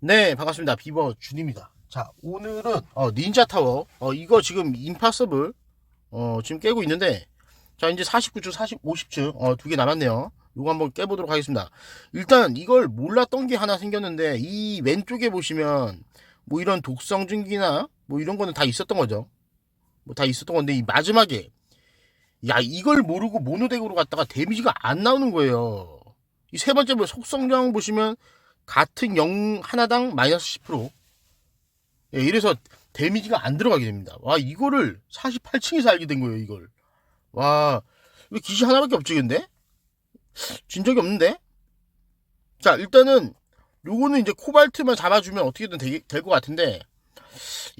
네, 반갑습니다. 비버 준입니다. 자, 오늘은 어, 닌자 타워. 어, 이거 지금 임파서블 어, 지금 깨고 있는데 자, 이제 49층, 40, 50층 어, 두 개 남았네요. 요거 한번 깨보도록 하겠습니다. 일단 이걸 몰랐던 게 하나 생겼는데 이 왼쪽에 보시면 뭐 이런 독성 증기나 뭐 이런 거는 다 있었던 거죠. 뭐 다 있었던 건데 이 마지막에 야 이걸 모르고 모노덱으로 갔다가 데미지가 안 나오는 거예요. 이 세 번째 뭐 속성량 보시면 같은 0 하나당 마이너스 10%. 예, 이래서 데미지가 안 들어가게 됩니다. 와, 이거를 48층에서 알게 된 거예요, 이걸. 와, 왜 기시 하나밖에 없지, 근데? 진 적이 없는데? 자, 일단은, 요거는 이제 코발트만 잡아주면 어떻게든 될 것 같은데,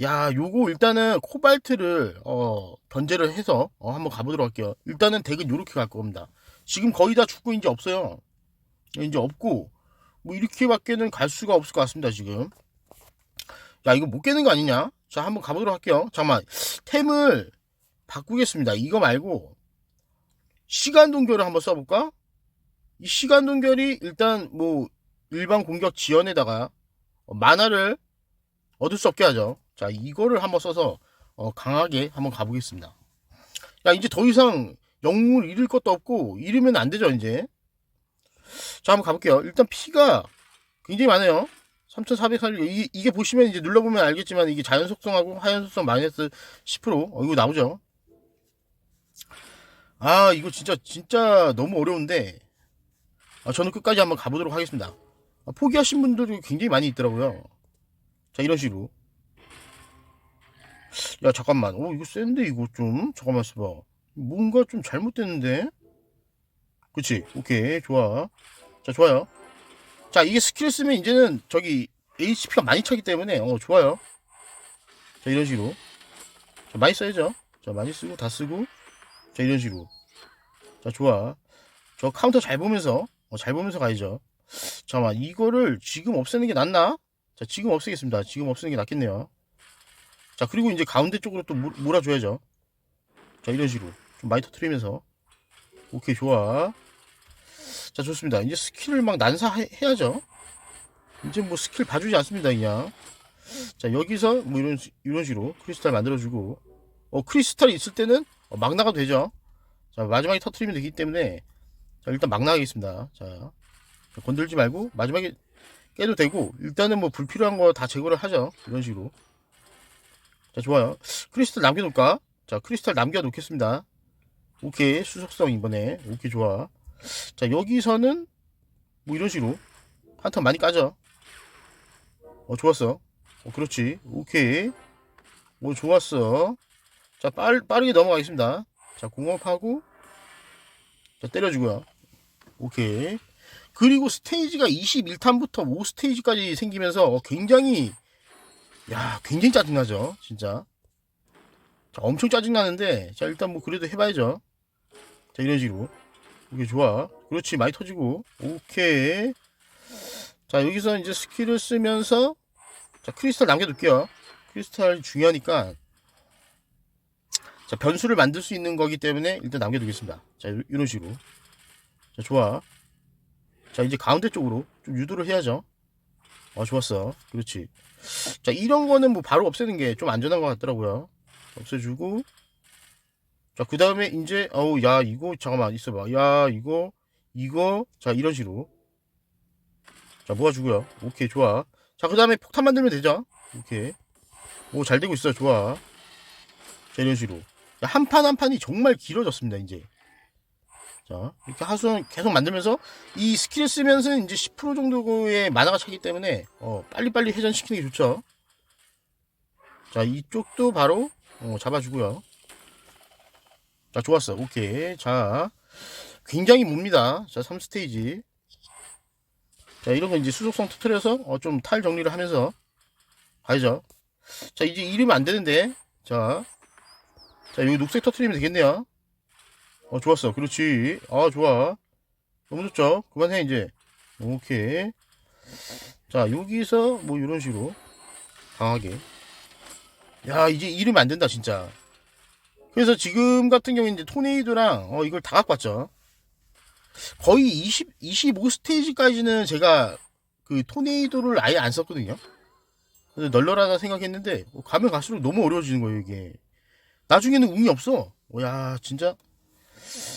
야, 요거 일단은 코발트를, 어, 견제를 해서, 어, 한번 가보도록 할게요. 일단은 덱은 요렇게 갈 겁니다. 지금 거의 다 죽고 이제 없어요. 이제 없고, 뭐 이렇게밖에는 갈 수가 없을 것 같습니다 지금. 야 이거 못 깨는 거 아니냐? 자 한번 가보도록 할게요. 잠깐만. 템을 바꾸겠습니다. 이거 말고 시간 동결을 한번 써볼까? 이 시간 동결이 일단 뭐 일반 공격 지연에다가 어, 만화를 얻을 수 없게 하죠. 자 이거를 한번 써서 어, 강하게 한번 가보겠습니다. 야 이제 더 이상 영웅을 잃을 것도 없고 잃으면 안 되죠 이제 자, 한번 가볼게요. 일단 피가 굉장히 많아요. 3440. 이게, 이게 보시면 이제 눌러보면 알겠지만 이게 자연 속성하고 하연 속성 마이너스 10%. 어, 이거 나오죠. 아, 이거 진짜, 진짜 너무 어려운데. 아, 저는 끝까지 한번 가보도록 하겠습니다. 아, 포기하신 분들이 굉장히 많이 있더라고요. 자, 이런 식으로. 야, 잠깐만. 어, 이거 센데, 이거 좀. 잠깐만 있어봐. 뭔가 좀 잘못됐는데? 그치? 오케이 좋아. 자 좋아요. 자 이게 스킬 쓰면 이제는 저기 HP가 많이 차기 때문에 어 좋아요. 자 이런 식으로. 자 많이 써야죠. 자 많이 쓰고 다 쓰고. 자 이런 식으로. 자 좋아. 저 카운터 잘 보면서 어, 잘 보면서 가야죠. 잠깐만 이거를 지금 없애는 게 낫나? 자 지금 없애겠습니다. 지금 없애는 게 낫겠네요. 자 그리고 이제 가운데 쪽으로 또 몰- 몰아줘야죠. 자 이런 식으로. 좀 많이 터트리면서. 오케이 좋아 자 좋습니다. 이제 스킬을 막 난사해야죠. 이제 뭐 스킬 봐주지 않습니다 그냥. 자 여기서 뭐 이런 시- 이런 식으로 크리스탈 만들어주고. 어 크리스탈이 있을 때는 어, 막 나가도 되죠. 자 마지막에 터트리면 되기 때문에 자 일단 막 나가겠습니다. 자, 자, 건들지 말고 마지막에 깨도 되고 일단은 뭐 불필요한 거 다 제거를 하죠. 이런 식으로. 자 좋아요. 크리스탈 남겨놓을까? 자 크리스탈 남겨놓겠습니다. 오케이. 수속성 이번에. 오케이 좋아 자 여기서는 뭐 이런 식으로 한턴 많이 까져 어 좋았어. 어 그렇지. 오케이. 오 좋았어. 자 빠르, 빠르게 넘어가겠습니다. 자 공업하고 자 때려주고요. 오케이. 그리고 스테이지가 21탄부터 5스테이지까지 생기면서 어, 굉장히 야 굉장히 짜증나죠 진짜. 자 엄청 짜증나는데 자 일단 뭐 그래도 해봐야죠. 자 이런 식으로 이게 좋아. 그렇지 많이 터지고. 오케이. 자 여기서 이제 스킬을 쓰면서 자 크리스탈 남겨둘게요. 크리스탈 중요하니까. 자 변수를 만들 수 있는 거기 때문에 일단 남겨두겠습니다. 자 요- 이런 식으로. 자 좋아. 자 이제 가운데 쪽으로 좀 유도를 해야죠. 어 좋았어. 그렇지. 자 이런 거는 뭐 바로 없애는 게 좀 안전한 것 같더라고요. 없애주고 자, 그 다음에 이제, 어우, 야, 이거, 잠깐만, 있어봐. 야, 이거, 이거, 자, 이런 식으로. 자, 모아주고요. 오케이, 좋아. 자, 그 다음에 폭탄 만들면 되죠? 오케이. 오, 잘 되고 있어요. 좋아. 자, 이런 식으로. 자, 한판 한 판이 정말 길어졌습니다, 이제. 자, 이렇게 하수원 계속 만들면서, 이 스킬 쓰면서 이제 10% 정도의 만화가 차기 때문에, 어, 빨리빨리 회전시키는 게 좋죠. 자, 이쪽도 바로, 어, 잡아주고요. 자, 좋았어. 오케이. 자, 굉장히 뭅니다. 자, 3스테이지. 자, 이런 거 이제 수속성 터트려서 어, 좀 탈 정리를 하면서 가야죠. 자, 이제 이러면 안 되는데. 자, 자, 여기 녹색 터트리면 되겠네요. 어, 좋았어. 그렇지. 아, 좋아. 너무 좋죠? 그만해, 이제. 오케이. 자, 여기서 뭐 이런 식으로 강하게. 야, 이제 이러면 안 된다, 진짜. 그래서 지금 같은 경우에 이제 토네이도랑 어, 이걸 다 갖고 왔죠. 거의 20, 25 스테이지까지는 제가 그 토네이도를 아예 안 썼거든요. 그래서 널널하다 생각했는데 어, 가면 갈수록 너무 어려워지는 거예요 이게. 나중에는 운이 없어. 어, 야 진짜.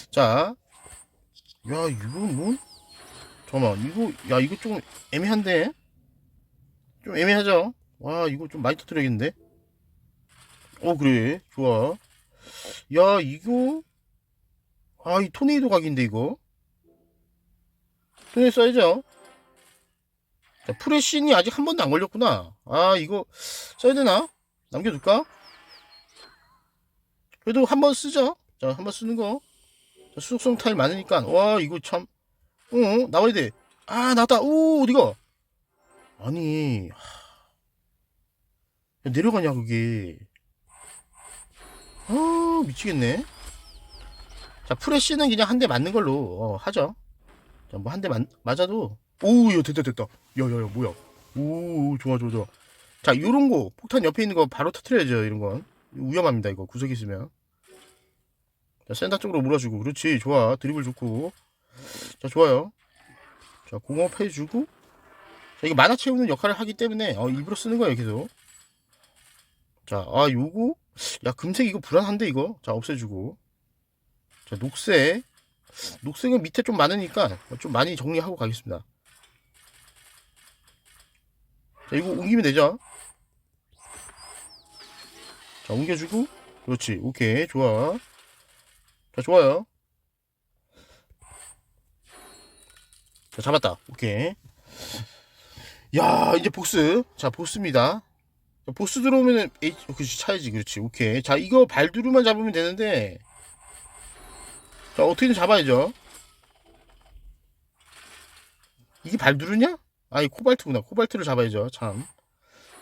자, 야 이거 뭐? 잠깐만 이거 야 이거 좀 애매한데. 좀 애매하죠. 와 이거 좀 많이 터뜨려야겠는데. 어 그래 좋아. 야 이거 아 이 토네이도 각인데 이거. 토네이 써야죠. 자, 프레신이 아직 한 번도 안 걸렸구나. 아, 이거 써야 되나? 남겨둘까? 그래도 한 번 쓰죠. 자, 한 번 쓰는 거. 자, 수속성 타일 많으니까. 와, 이거 참. 어, 나와야 돼. 아, 나왔다. 오, 어디가? 아니. 하... 야, 내려가냐, 그게. 아, 미치겠네. 자, 프레쉬는 그냥 한 대 맞는 걸로 어, 하죠. 자, 뭐 한 대 맞아도 오, 야, 됐다, 됐다. 야, 야, 야, 뭐야. 오, 좋아, 좋아, 좋아. 자, 요런 거, 폭탄 옆에 있는 거 바로 터트려야죠, 이런 건. 위험합니다, 이거. 구석 있으면. 자, 센터 쪽으로 몰아주고. 그렇지, 좋아. 드리블 좋고. 자, 좋아요. 자, 공업 해주고. 자, 이거 만화 채우는 역할을 하기 때문에, 어, 일부러 쓰는 거예요, 계속. 자, 아, 요거. 야, 금색 이거 불안한데, 이거. 자, 없애주고. 자, 녹색. 녹색은 밑에 좀 많으니까 좀 많이 정리하고 가겠습니다. 자, 이거 옮기면 되죠? 자, 옮겨주고. 그렇지. 오케이. 좋아. 자, 좋아요. 자, 잡았다. 오케이. 야, 이제 보스. 자, 보스입니다. 자, 보스 들어오면은, 에이, 어, 그렇지. 차야지. 그렇지. 오케이. 자, 이거 발두루만 잡으면 되는데. 자, 어떻게든 잡아야죠. 이게 발두루냐? 아이 코발트구나 코발트를 잡아야죠 참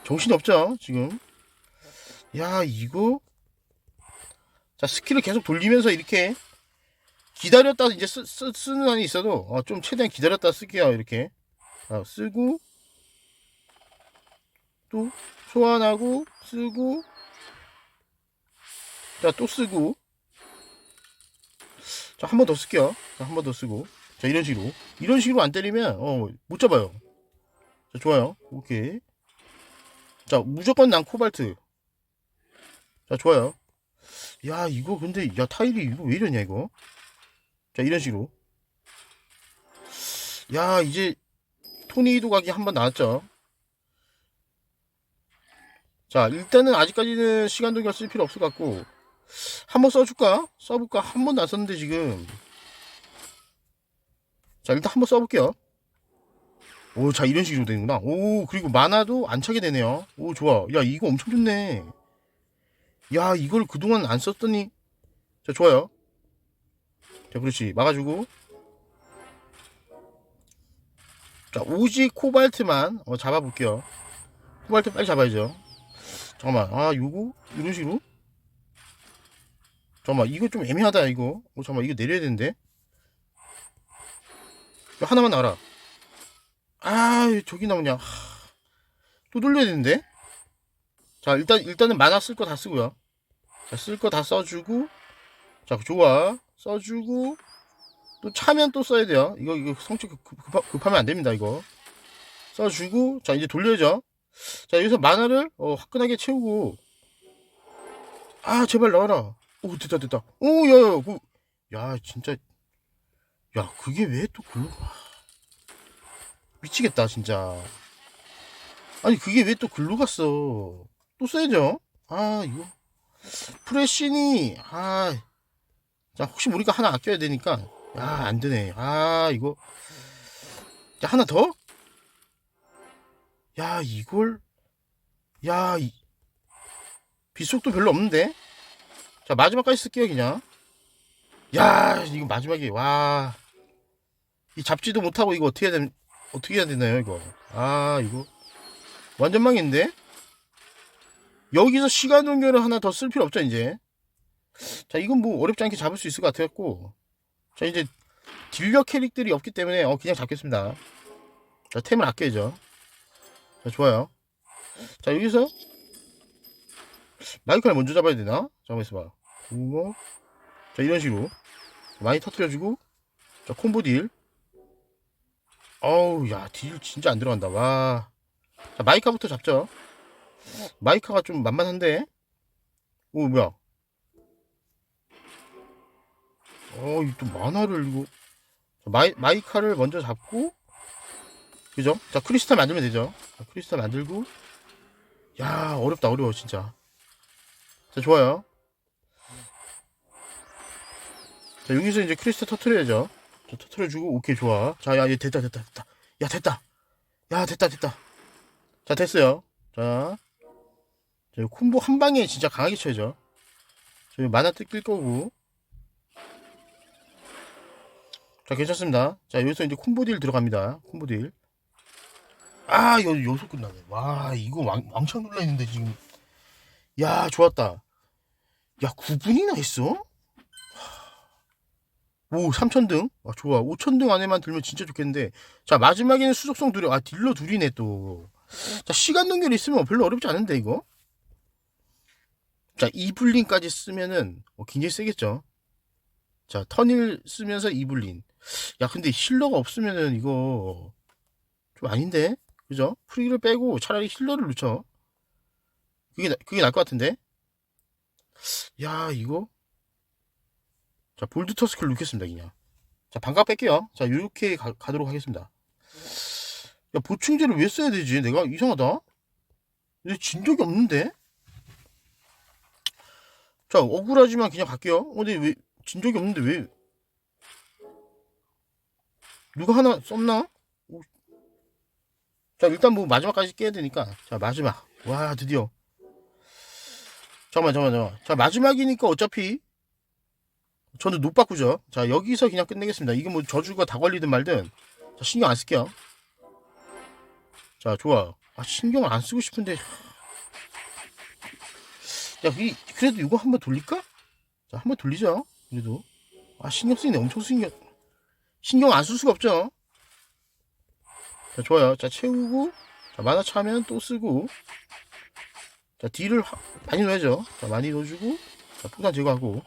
정신이 없죠 지금 야 이거 자 스킬을 계속 돌리면서 이렇게 기다렸다 이제 쓰, 쓰, 쓰는 한이 있어도 어, 좀 최대한 기다렸다 쓸게요 이렇게 자, 쓰고 또 소환하고 쓰고 자 또 쓰고 자 한 번 더 쓸게요 자 한 번 더 쓰고 자 이런 식으로 이런 식으로 안 때리면 어 못 잡아요 자, 좋아요. 오케이. 자, 무조건 난 코발트. 자, 좋아요. 야, 이거 근데, 야, 타일이 이거 왜 이러냐, 이거. 자, 이런 식으로. 야, 이제, 토니도 각이 한번 나왔죠. 자, 일단은 아직까지는 시간 동결 쓸 필요 없을 것 같고, 한번 써줄까? 써볼까? 한 번도 안 썼는데, 지금. 자, 일단 한번 써볼게요. 오, 자, 이런 식으로 되는구나. 오, 그리고 만화도 안 차게 되네요. 오, 좋아. 야, 이거 엄청 좋네. 야, 이걸 그동안 안 썼더니. 자, 좋아요. 자, 그렇지. 막아주고. 자, 오지 코발트만 어, 잡아볼게요. 코발트 빨리 잡아야죠. 잠깐만. 아, 요거? 이런 식으로? 잠깐만. 이거 좀 애매하다, 이거. 어, 잠깐만. 이거 내려야 되는데. 하나만 나와라. 아, 저기 나오냐. 하, 또 돌려야 되는데? 자, 일단, 일단은 만화 쓸 거 다 쓰고요. 자, 쓸 거 다 써주고. 자, 좋아. 써주고. 또 차면 또 써야 돼요. 이거, 이거 성취 급, 급, 급하면 안 됩니다, 이거. 써주고. 자, 이제 돌려야죠. 자, 여기서 만화를, 어, 화끈하게 채우고. 아, 제발 나와라. 오, 됐다, 됐다. 오, 야, 야, 그, 야, 진짜. 야, 그게 왜또 그, 미치겠다 진짜 아니 그게 왜 또 글로 갔어 또 써야죠 아 이거 프레신이 아자 혹시 우리가 하나 아껴야 되니까 야 안되네 아 이거 자 하나 더? 야 이걸? 야 이, 빗속도 별로 없는데? 자 마지막까지 쓸게요 그냥. 야 이거 마지막에 와 이 잡지도 못하고 이거 어떻게 해야 되는 어떻게 해야 되나요 이거? 아 이거 완전 망인데? 여기서 시간 동결을 하나 더 쓸 필요 없죠 이제. 자 이건 뭐 어렵지 않게 잡을 수 있을 것 같았고. 자 이제 딜러 캐릭들이 없기 때문에 어 그냥 잡겠습니다. 자 템을 아껴야죠 자 좋아요 자 여기서 마이크를 먼저 잡아야 되나 잠깐만 있어봐 그거 자 이런 식으로 많이 터트려주고 자 콤보 딜 어우, 야, 딜 진짜 안 들어간다. 와. 자, 마이카부터 잡죠. 마이카가 좀 만만한데? 오, 뭐야. 어, 이또 만화를, 이거. 자, 마이, 마이카를 먼저 잡고, 그죠? 자, 크리스탈 만들면 되죠. 자, 크리스탈 만들고. 야, 어렵다, 어려워, 진짜. 자, 좋아요. 자, 여기서 이제 크리스탈 터트려야죠. 자, 터트려주고, 오케이, 좋아. 자, 야, 얘 됐다, 됐다, 됐다. 야, 됐다. 야, 됐다, 됐다. 자, 됐어요. 자. 자, 이 콤보 한 방에 진짜 강하게 쳐야죠. 저희 만화 뜯길 거고. 자, 괜찮습니다. 자, 여기서 이제 콤보 딜 들어갑니다. 콤보 딜. 아, 여, 여기서 끝나네. 와, 이거 왕, 왕창 놀라있는데, 지금. 야, 좋았다. 야, 9분이나 했어? 오, 3천등? 아, 좋아. 5천등 안에만 들면 진짜 좋겠는데. 자, 마지막에는 수속성 둘이, 아, 딜러 둘이네, 또. 자, 시간 동결 있으면 별로 어렵지 않은데, 이거? 자, 이블린까지 쓰면은, 어, 굉장히 세겠죠? 자, 터닐 쓰면서 이블린. 야, 근데 힐러가 없으면은, 이거, 좀 아닌데? 그죠? 프리를 빼고 차라리 힐러를 넣죠. 그게, 나- 그게 나을 것 같은데? 야, 이거? 자, 볼드 터스크를 넣겠습니다, 그냥. 자, 반갑 뺄게요. 자, 요렇게 가, 가도록 하겠습니다. 야, 보충제를 왜 써야 되지? 내가 이상하다. 근데 진 적이 없는데? 자, 억울하지만 그냥 갈게요. 어, 근데 왜, 진 적이 없는데 왜? 누가 하나 썼나? 오. 자, 일단 뭐 마지막까지 깨야 되니까. 자, 마지막. 와, 드디어. 잠깐만, 잠깐만, 잠깐만. 자, 마지막이니까 어차피 저는 못 바꾸죠. 자, 여기서 그냥 끝내겠습니다. 이게 뭐 저주가 다 걸리든 말든. 자, 신경 안 쓸게요. 자, 좋아. 아, 신경을 안 쓰고 싶은데. 야, 이, 그래도 이거 한번 돌릴까? 자, 한번 돌리죠. 그래도. 아, 신경 쓰이네. 엄청 신경. 신경 안 쓸 수가 없죠. 자, 좋아요. 자, 채우고. 자, 만화 차면 또 쓰고. 자, 딜을 하- 많이 넣어야죠. 자, 많이 넣어주고. 자, 폭탄 제거하고.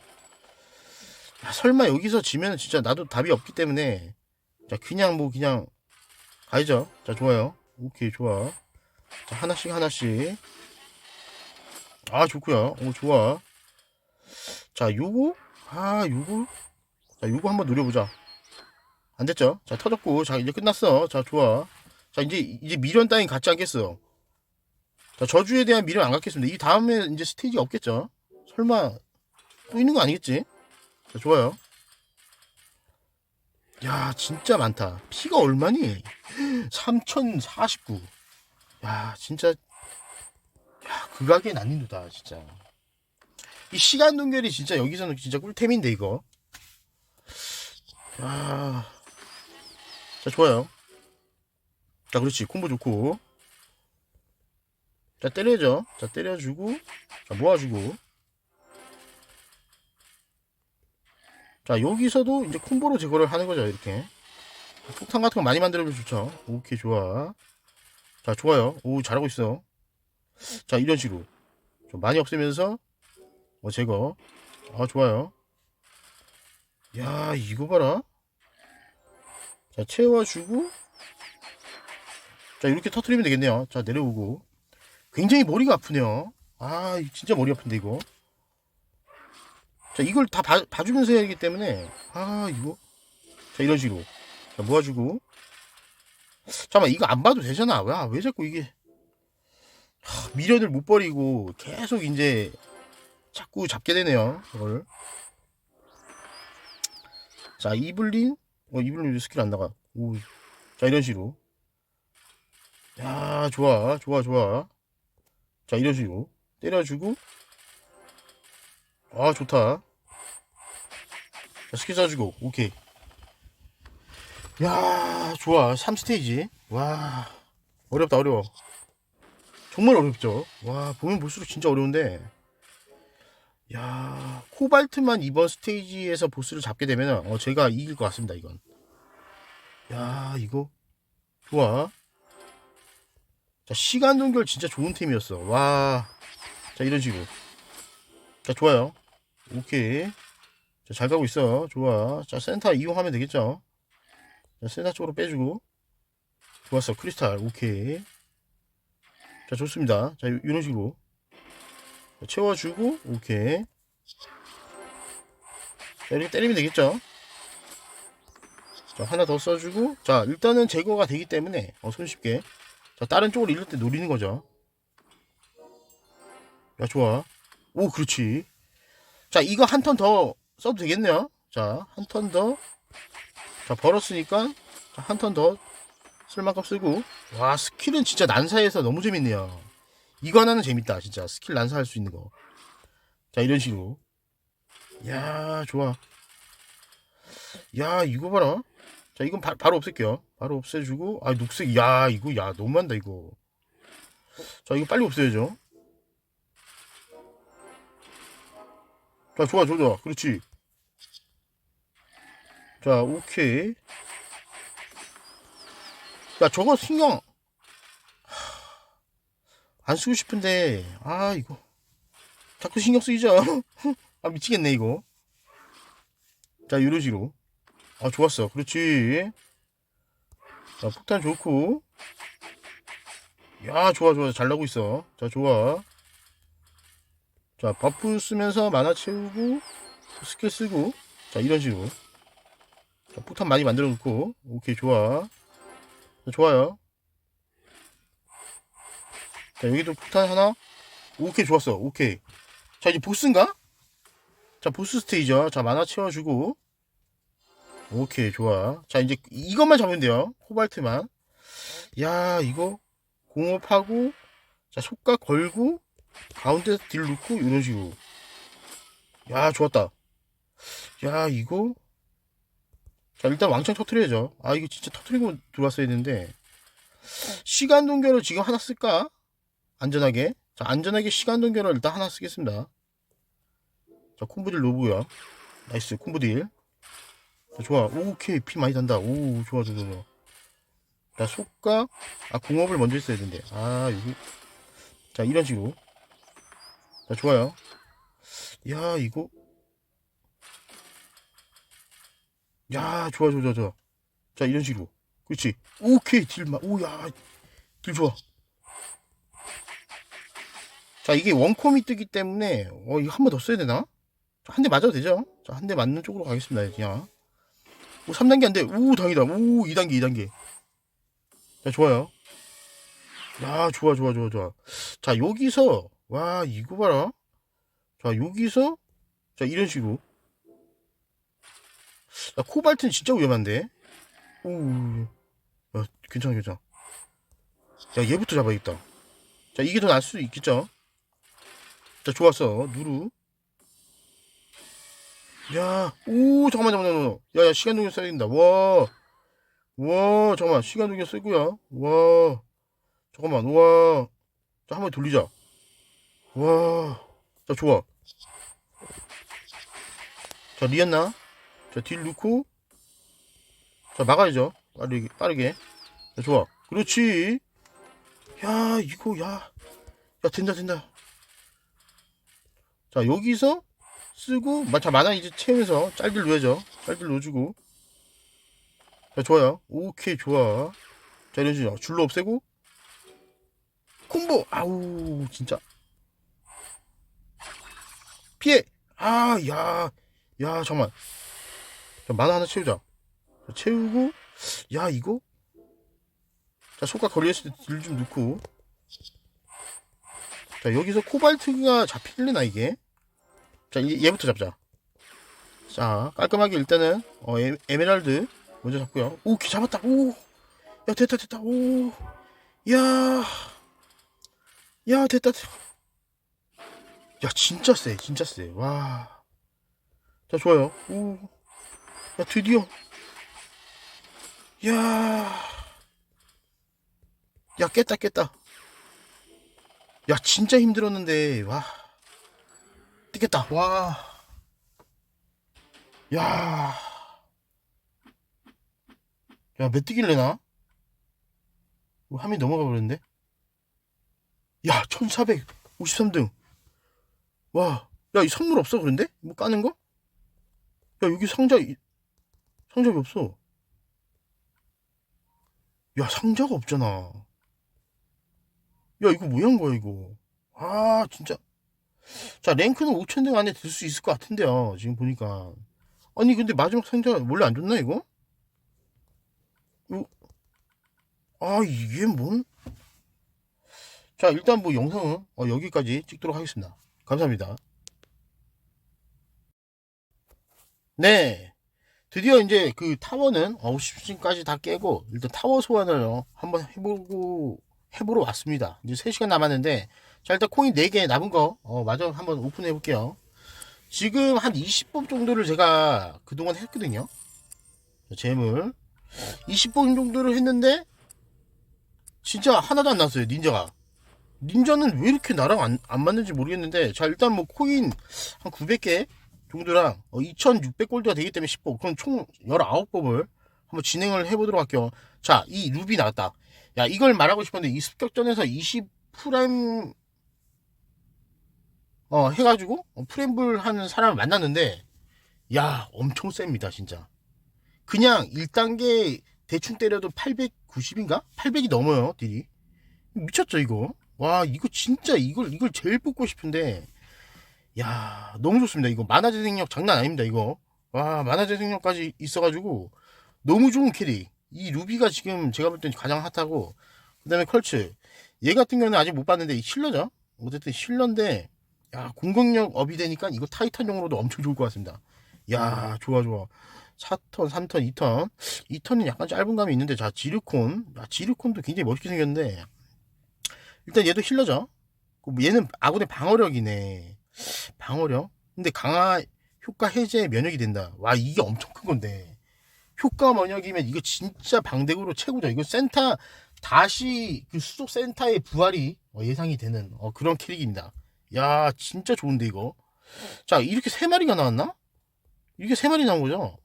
야, 설마 여기서 지면 진짜 나도 답이 없기 때문에. 자, 그냥 뭐, 그냥. 가야죠. 자, 좋아요. 오케이, 좋아. 자, 하나씩, 하나씩. 아, 좋고요 오, 좋아. 자, 요거? 아, 요거? 자, 요거 한번 노려보자. 안 됐죠? 자, 터졌고. 자, 이제 끝났어. 자, 좋아. 자, 이제, 이제 미련 따윈 갖지 않겠어. 자, 저주에 대한 미련 안 갖겠습니다. 이 다음에 이제 스테이지 없겠죠? 설마, 또 있는 거 아니겠지? 자, 좋아요. 야, 진짜 많다. 피가 얼마니? 3049. 야, 진짜. 야, 극악의 난이도다, 진짜. 이 시간 동결이 진짜 여기서는 진짜 꿀템인데, 이거. 야. 자, 좋아요. 자, 그렇지. 콤보 좋고. 자, 때려줘. 자, 때려주고. 자, 모아주고. 자, 여기서도 이제 콤보로 제거를 하는 거죠, 이렇게. 폭탄 같은 거 많이 만들어도 좋죠. 오케이, 좋아. 자, 좋아요. 오, 잘하고 있어. 자, 이런 식으로. 좀 많이 없애면서, 뭐, 제거. 아, 좋아요. 야, 이거 봐라. 자, 채워주고. 자, 이렇게 터트리면 되겠네요. 자, 내려오고. 굉장히 머리가 아프네요. 아, 진짜 머리 아픈데, 이거. 자, 이걸 다 봐, 봐주면서 해야 하기 때문에, 아, 이거. 자, 이런 식으로. 자, 모아주고. 잠깐만, 이거 안 봐도 되잖아. 왜, 왜 자꾸 이게. 하, 미련을 못 버리고, 계속 이제, 자꾸 잡게 되네요. 이걸. 자, 이블린. 어, 이블린 스킬 안 나가. 오. 자, 이런 식으로. 야, 좋아. 좋아, 좋아. 자, 이런 식으로. 때려주고. 아, 좋다. 자, 스킬 쏴주고. 오케이. 야, 좋아. 3스테이지. 와. 어렵다, 어려워. 정말 어렵죠. 와, 보면 볼수록 진짜 어려운데. 야, 코발트만 이번 스테이지에서 보스를 잡게 되면, 어, 제가 이길 것 같습니다, 이건. 야, 이거. 좋아. 자, 시간 동결 진짜 좋은 팀이었어. 와. 자, 이런 식으로. 자, 좋아요. 오케이. 자, 잘 가고 있어. 좋아. 자, 센터 이용하면 되겠죠. 자, 센터 쪽으로 빼주고. 좋았어. 크리스탈. 오케이. 자, 좋습니다. 자, 요- 이런 식으로. 자, 채워주고, 오케이. 자, 이렇게 때리면 되겠죠? 자, 하나 더 써주고. 자, 일단은 제거가 되기 때문에, 어, 손쉽게. 자, 다른 쪽으로 이럴 때 노리는 거죠. 야, 좋아. 오, 그렇지. 자, 이거 한 턴 더 써도 되겠네요. 자, 한 턴 더. 자, 벌었으니까, 한 턴 더 쓸 만큼 쓰고. 와, 스킬은 진짜 난사해서 너무 재밌네요. 이거 하나는 재밌다, 진짜. 스킬 난사할 수 있는 거. 자, 이런 식으로. 야, 좋아. 야, 이거 봐라. 자, 이건 바, 바로 없앨게요. 바로 없애주고. 아, 녹색. 야, 이거, 야, 너무한다, 이거. 자, 이거 빨리 없애야죠. 자, 좋아, 좋아, 좋아. 그렇지. 자, 오케이. 야, 저거 신경 안 쓰고 싶은데, 아, 이거. 자꾸 신경 쓰이죠? 아, 미치겠네, 이거. 자, 이런 식으로. 아, 좋았어. 그렇지. 자, 폭탄 좋고. 야, 좋아, 좋아. 잘 나고 있어. 자, 좋아. 자, 버프 쓰면서 만화 채우고, 스킬 쓰고. 자, 이런 식으로. 자, 폭탄 많이 만들어 놓고. 오케이, 좋아. 자, 좋아요. 자, 여기도 폭탄 하나. 오케이, 좋았어. 오케이. 자, 이제 보스인가? 자, 보스 스테이죠. 자, 만화 채워주고. 오케이, 좋아. 자, 이제 이것만 잡으면 돼요. 코발트만. 야, 이거 공업하고, 자, 속각 걸고, 가운데서 딜 넣고, 이런 식으로. 야, 좋았다. 야, 이거. 자, 일단 왕창 터트려야죠. 아, 이거 진짜 터트리고 들어왔어야 되는데. 시간 동결을 지금 하나 쓸까? 안전하게. 자, 안전하게 시간 동결을 일단 하나 쓰겠습니다. 자, 콤보딜 놓고요. 나이스, 콤보딜. 자, 좋아. 오케이. 피 많이 단다. 오, 좋아, 좋아, 좋아. 자, 속각. 아, 공업을 먼저 했어야 되는데. 아, 여기. 자, 이런 식으로. 자, 좋아요. 야, 이거. 야, 좋아, 좋아, 좋아, 좋아. 자, 이런 식으로. 그렇지. 오케이. 딜, 마, 오, 야. 딜 좋아. 자, 이게 원콤이 뜨기 때문에, 어, 이거 한 번 더 써야 되나? 한 대 맞아도 되죠? 자, 한 대 맞는 쪽으로 가겠습니다, 그냥. 오, 3단계 안 돼. 오, 다행이다. 오, 2단계, 2단계. 자, 좋아요. 야, 좋아, 좋아, 좋아, 좋아. 자, 여기서, 와, 이거 봐라. 자, 여기서, 자, 이런 식으로. 야, 코발트는 진짜 위험한데? 오, 야, 괜찮아, 괜찮아. 야, 얘부터 잡아야겠다. 자, 이게 더 나을 수도 있겠죠? 자, 좋았어. 누루. 야, 오, 잠깐만, 잠깐만, 잠깐만. 야, 야, 시간 동결 써야 된다. 와, 와, 잠깐만, 시간 동결 쓰고요. 와, 잠깐만, 와. 자, 한 번 돌리자. 와, 자, 좋아. 자, 리안나. 자, 딜 넣고. 자, 막아야죠. 빠르게, 빠르게. 자, 좋아. 그렇지. 야, 이거, 야. 야, 된다, 된다. 자, 여기서 쓰고, 마- 자, 만화 이제 채우면서 짤들 넣어야죠. 짤들 넣어주고. 자, 좋아요. 오케이, 좋아. 자, 이런 식으로 줄로 없애고. 콤보! 아우, 진짜. 피해! 아, 야. 야, 잠깐만. 자, 만화 하나 채우자. 자, 채우고. 야, 이거? 자, 속각 걸렸을 때 딜 좀 넣고. 자, 여기서 코발트가 잡힐래나, 이게? 자, 얘, 얘부터 잡자. 자, 깔끔하게 일단은, 어, 에, 에메랄드 먼저 잡고요. 오, 기 잡았다. 오, 야, 됐다, 됐다. 오, 야, 야. 됐다. 야, 진짜 세, 진짜 세. 와. 자, 좋아요. 오, 야, 드디어. 야, 야, 깼다, 깼다. 야, 진짜 힘들었는데, 와. 뜨겠다. 와. 야. 야, 몇 뜨길래나? 뭐 화면이 넘어가 버렸는데? 야, 1453등. 와. 야, 이 선물 없어, 그런데? 뭐 까는 거? 야, 여기 상자, 이- 상자 왜 없어? 야, 상자가 없잖아. 야, 이거 뭐한 거야, 이거. 아, 진짜. 자, 랭크는 5,000등 안에 들 수 있을 것 같은데요. 지금 보니까. 아니, 근데 마지막 상자 원래 안 줬나, 이거? 아, 이게 뭔? 자, 일단 뭐 영상은 어, 여기까지 찍도록 하겠습니다. 감사합니다. 네. 드디어 이제 그 타워는 어, 50층까지 다 깨고 일단 타워 소환을 어, 한번 해보고 해보러 왔습니다. 이제 3시간 남았는데 자 일단 코인 4개 남은 거. 어, 마저 한번 오픈해 볼게요. 지금 한 20번 정도를 제가 그동안 했거든요. 재물. 20번 정도를 했는데 진짜 하나도 안 나왔어요 닌자가. 닌자는 왜 이렇게 나랑 안, 안 맞는지 모르겠는데 자 일단 뭐 코인 한 900개 정도랑 2600골드가 되기 때문에 10법 그럼 총 19법을 한번 진행을 해보도록 할게요. 자 이 루비 나왔다. 야 이걸 말하고 싶었는데 이 습격전에서 20 프레임 어 해가지고 어, 프레임불 하는 사람을 만났는데 야 엄청 셉니다 진짜. 그냥 1단계 대충 때려도 890인가? 800이 넘어요 딜이. 미쳤죠 이거? 와 이거 진짜 이걸 이걸 제일 뽑고 싶은데. 야 너무 좋습니다. 이거 만화 재생력 장난 아닙니다 이거. 와 만화 재생력까지 있어가지고 너무 좋은 캐릭 이 루비가 지금 제가 볼 땐 가장 핫하고 그 다음에 컬츠. 얘 같은 경우는 아직 못 봤는데 이 힐러죠? 어쨌든 힐러인데 야 공격력 업이 되니까 이거 타이탄용으로도 엄청 좋을 것 같습니다. 야 좋아 좋아. 4턴 3턴 2턴. 2턴은 약간 짧은 감이 있는데 자 지르콘. 야, 지르콘도 굉장히 멋있게 생겼는데 일단 얘도 힐러죠? 그 얘는 아군의 방어력이네. 방어력? 근데 강화 효과 해제 면역이 된다. 와 이게 엄청 큰 건데. 효과 면역이면 이거 진짜 방대구로 최고죠. 이거 센터 다시 그 수속 센터의 부활이 어, 예상이 되는 어, 그런 캐릭입니다 야 진짜 좋은데 이거? 자 이렇게 세 마리가 나왔나? 이렇게 세 마리 나온 거죠?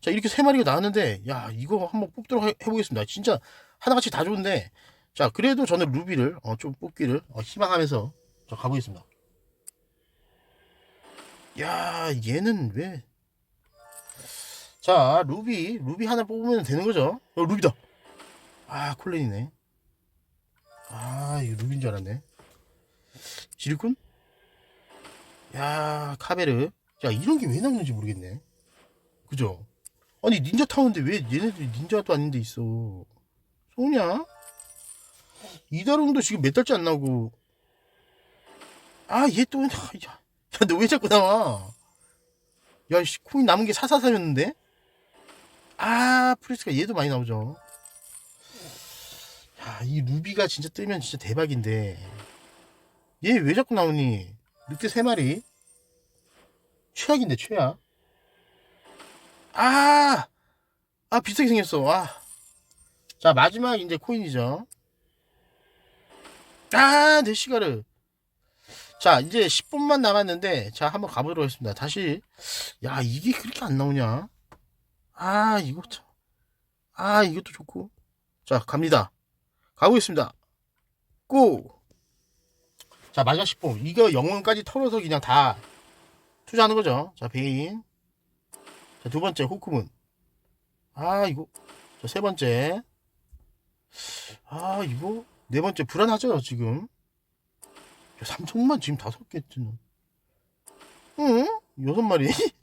자 이렇게 세 마리가 나왔는데 야 이거 한번 뽑도록 해, 해보겠습니다. 진짜 하나같이 다 좋은데. 자 그래도 저는 루비를 어, 좀 뽑기를 어, 희망하면서 저 가보겠습니다. 야 얘는 왜? 자 루비 루비 하나 뽑으면 되는 거죠? 어 루비다. 아 콜렌이네. 아 이거 루비인 줄 알았네 지리꾼? 야 카베르. 야 이런 게 왜 나오는지 모르겠네. 그죠? 아니 닌자 타운인데 왜 얘네들이 닌자도 아닌 데 있어? 소냐? 이다롱도 지금 몇 달째 안 나오고. 아 얘 또 야. 너 왜 자꾸 나와? 야 씨, 코인 남은 게 사사사였는데? 아 프리스가 얘도 많이 나오죠. 야 이 루비가 진짜 뜨면 진짜 대박인데 얘 왜 자꾸 나오니 늑대 세 마리 최악인데 최악 아, 아 비슷하게 생겼어. 아. 자 마지막 이제 코인이죠. 아, 내 시가르. 자 이제 10분만 남았는데 자 한번 가보도록 하겠습니다. 다시 야 이게 그렇게 안 나오냐? 아 이거 참. 아 이것도 좋고. 자 갑니다. 가보겠습니다. 고. 자 마지막 10분. 이거 영혼까지 털어서 그냥 다 투자하는 거죠. 자 베인. 자, 두 번째 호크문. 아, 이거. 자, 세 번째. 아, 이거. 네 번째 불안하죠, 지금. 야, 삼성만 지금 다섯 개쯤. 응? 여섯 마리?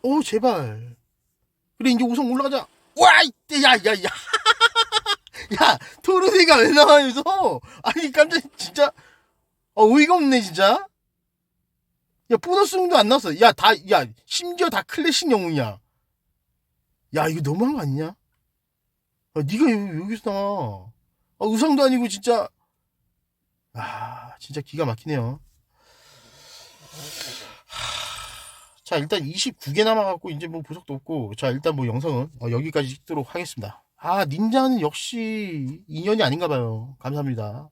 오, 제발. 그래, 이제 우선 올라가자. 와, 이때, 야, 야, 야. 야, 토르네가 왜 나와, 여기서? 아니, 깜짝, 진짜. 어, 어이가 없네, 진짜. 야, 보너스도 안 나왔어. 야, 다, 야, 심지어 다 클래식 영웅이야. 야, 이거 너무한 거 아니냐? 아, 니가 여, 여기 서 나와. 아, 의상도 아니고, 진짜. 아, 진짜 기가 막히네요. 하, 자, 일단 29개 남아갖고, 이제 뭐 보석도 없고, 자, 일단 뭐 영상은 어, 여기까지 찍도록 하겠습니다. 아, 닌자는 역시 인연이 아닌가 봐요. 감사합니다.